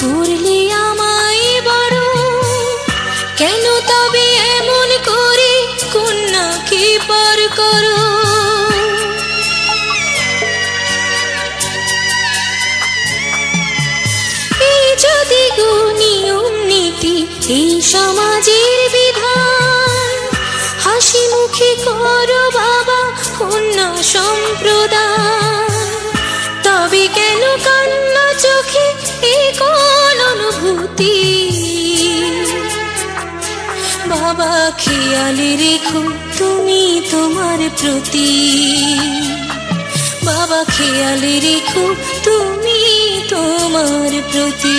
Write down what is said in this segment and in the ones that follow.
করলে আমায় বড়। কেন তবে এমন করে কন্যাকে পার করো? এই যদি গো নিয়ম নীতি এই সমাজের বিধান, হাসি মুখে করো বাবা কন্যা সম্প্রদান। তবে কেন কান্না চোখে এই কোন অনুভূতি? বাবা খেয়ালে রেখো তুমি তোমার প্রতি। বাবা খেয়ালে রেখো তুমি তোমার প্রতি।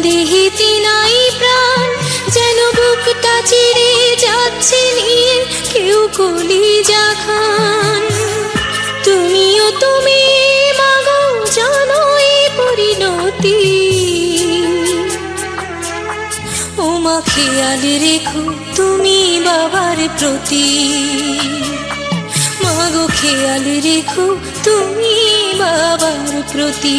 দেহিতে নাই প্রাণ, যেন বুকটা চিড়ে যাচ্ছে নিয়ে কেউ কলি খান তুমিও তুমি, মাগো, জানো এই পরিণতি। ও মা খেয়াল রেখো তুমি বাবার প্রতি। মাগো, খেয়াল রেখো তুমি বাবার প্রতি।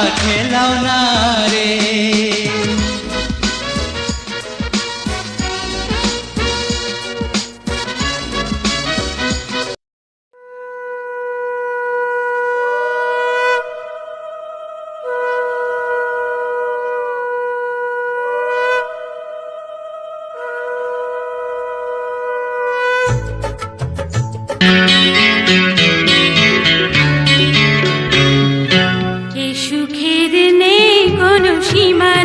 खिलौना रे। 你们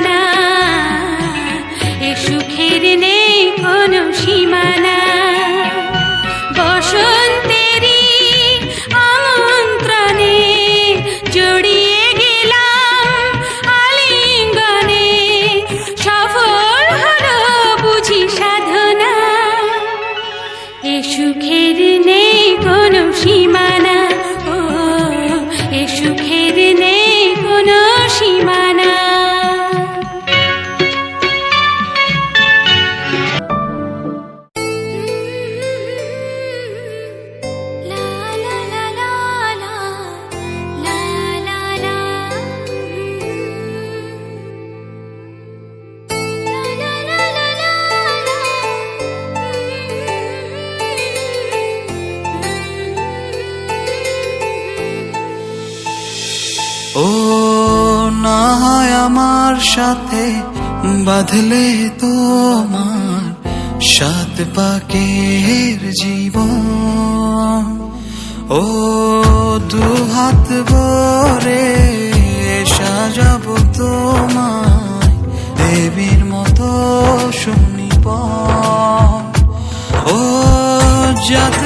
আমার সাথে বাঁধলে তোমার সাত পাকের জীবন। ও দু হাত বরে সাজাব তোমায় দেবীর মতো শুনিব ও যাত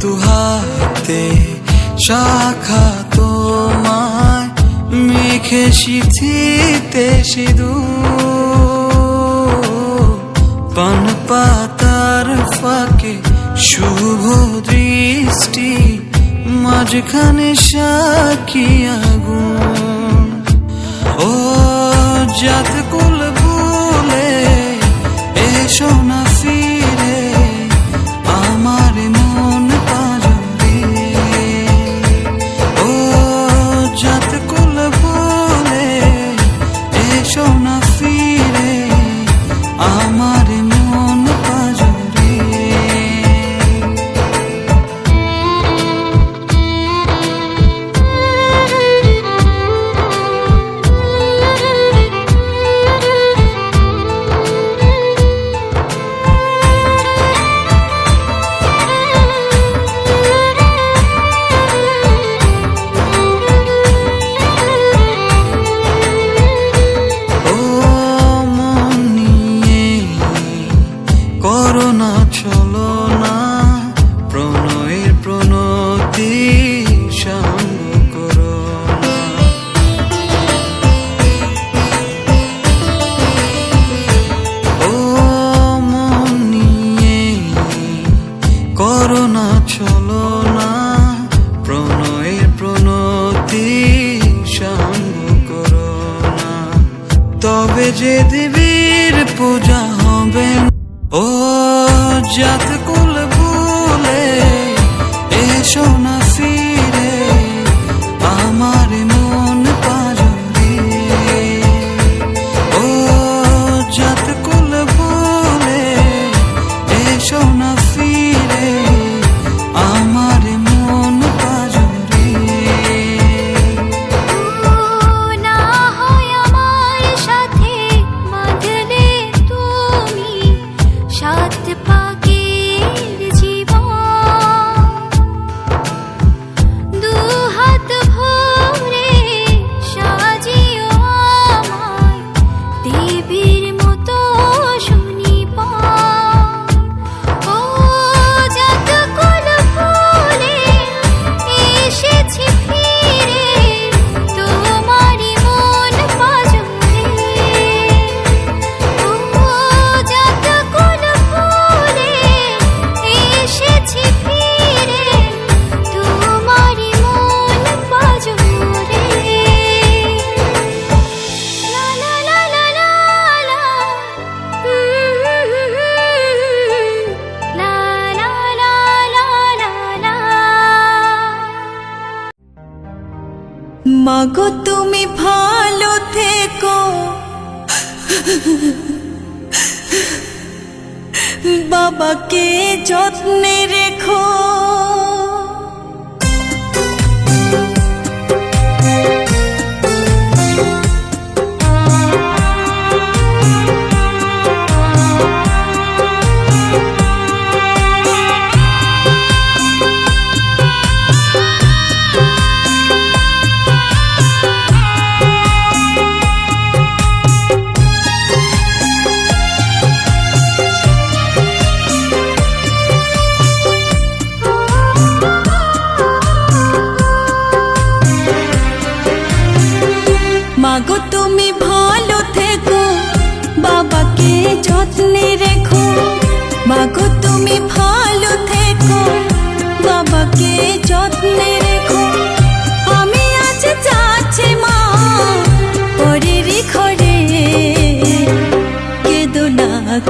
তুহাতে শাখা তোমায় মেখে শিথিতে সিধু পান পাতার ফাঁকে শুভ দৃষ্টি, মাঝখানে সাকি আগুন। ও যাতে হবে যে দেবীর পূজা হবে। ও যাতে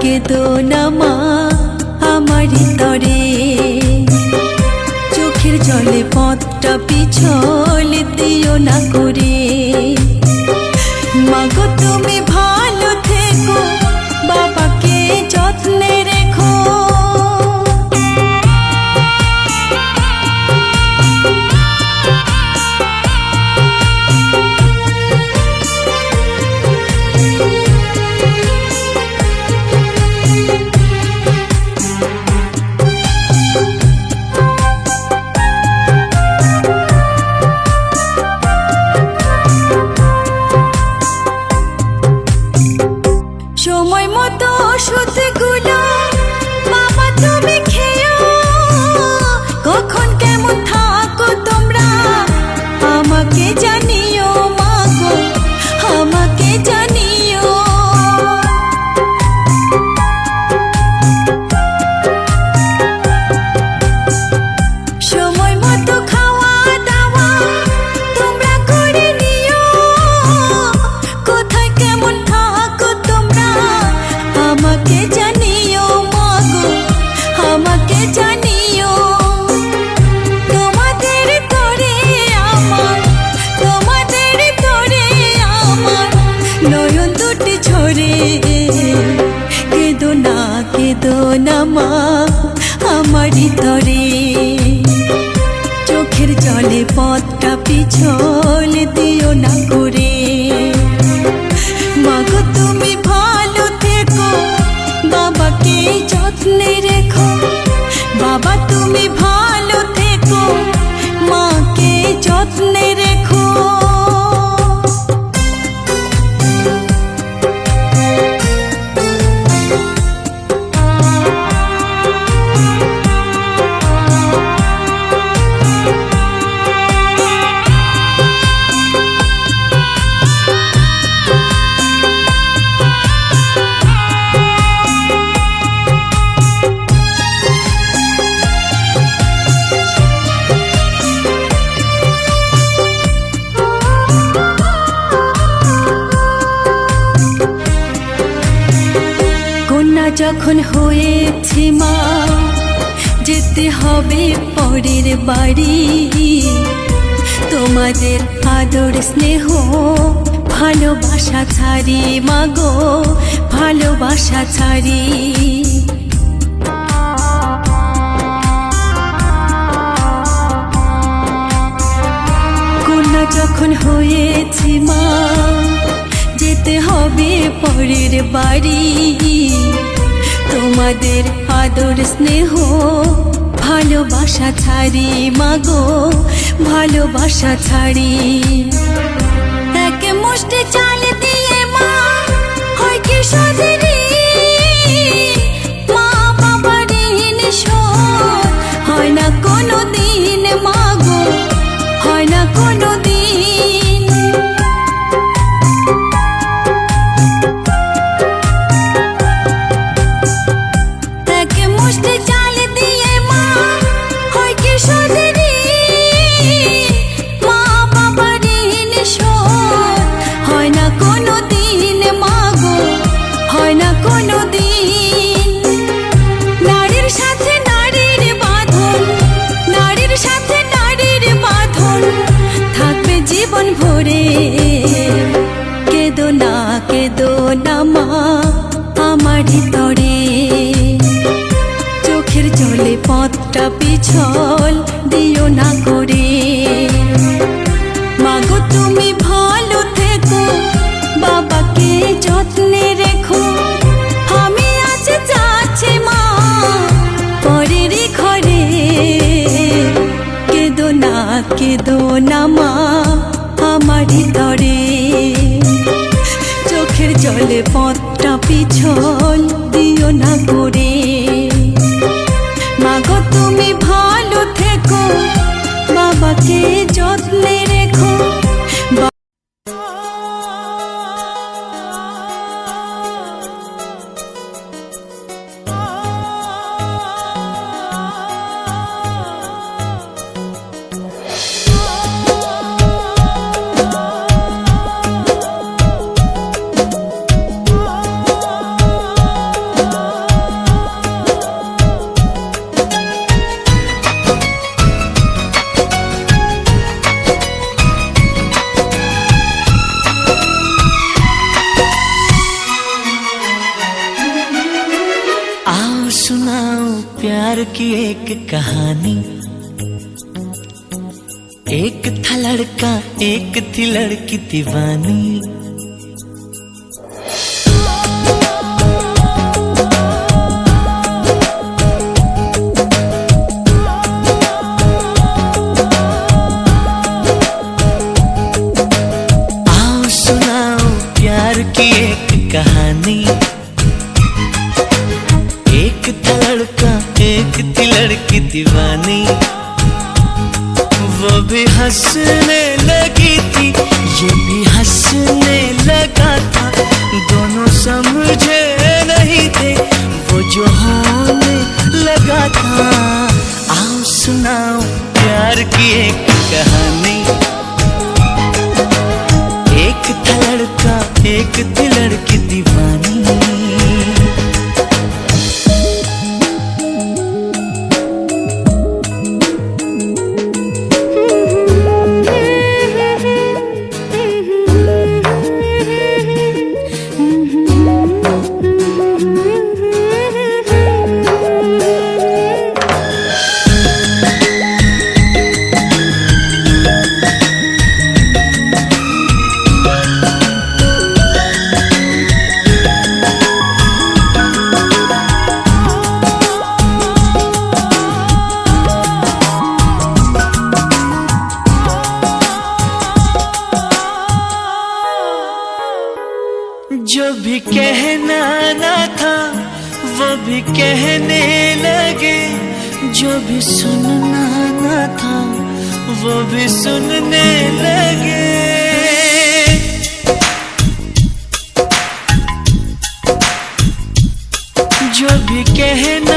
কেদো না মা আমারই তরে। চোখের জলে পথটা পিছলে দিও না করে। হয়েছে মা, যেতে হবে পরের বাড়ি। তোমাদের আদর, স্নেহ, ভালোবাসা ছাড়ি মাগো ভালোবাসা ছাড়ি। কন্যা যখন হয়েছে মা, যেতে হবে পরের বাড়ি। তোমাদের আদর স্নেহ, ভালোবাসা ছাড়ি মাগো, ভালোবাসা ছাড়ি। এক মুষ্টি চাল দিয়ে মা, হয় কি সাজেরি মা বাবার ঋণ হয় না কোনো দিন মাগো, হয় না কোনো एक कहानी। एक था लड़का एक थी लड़की दीवानी। जो भी सुनना ना था वो भी सुनने लगे। जो भी कहना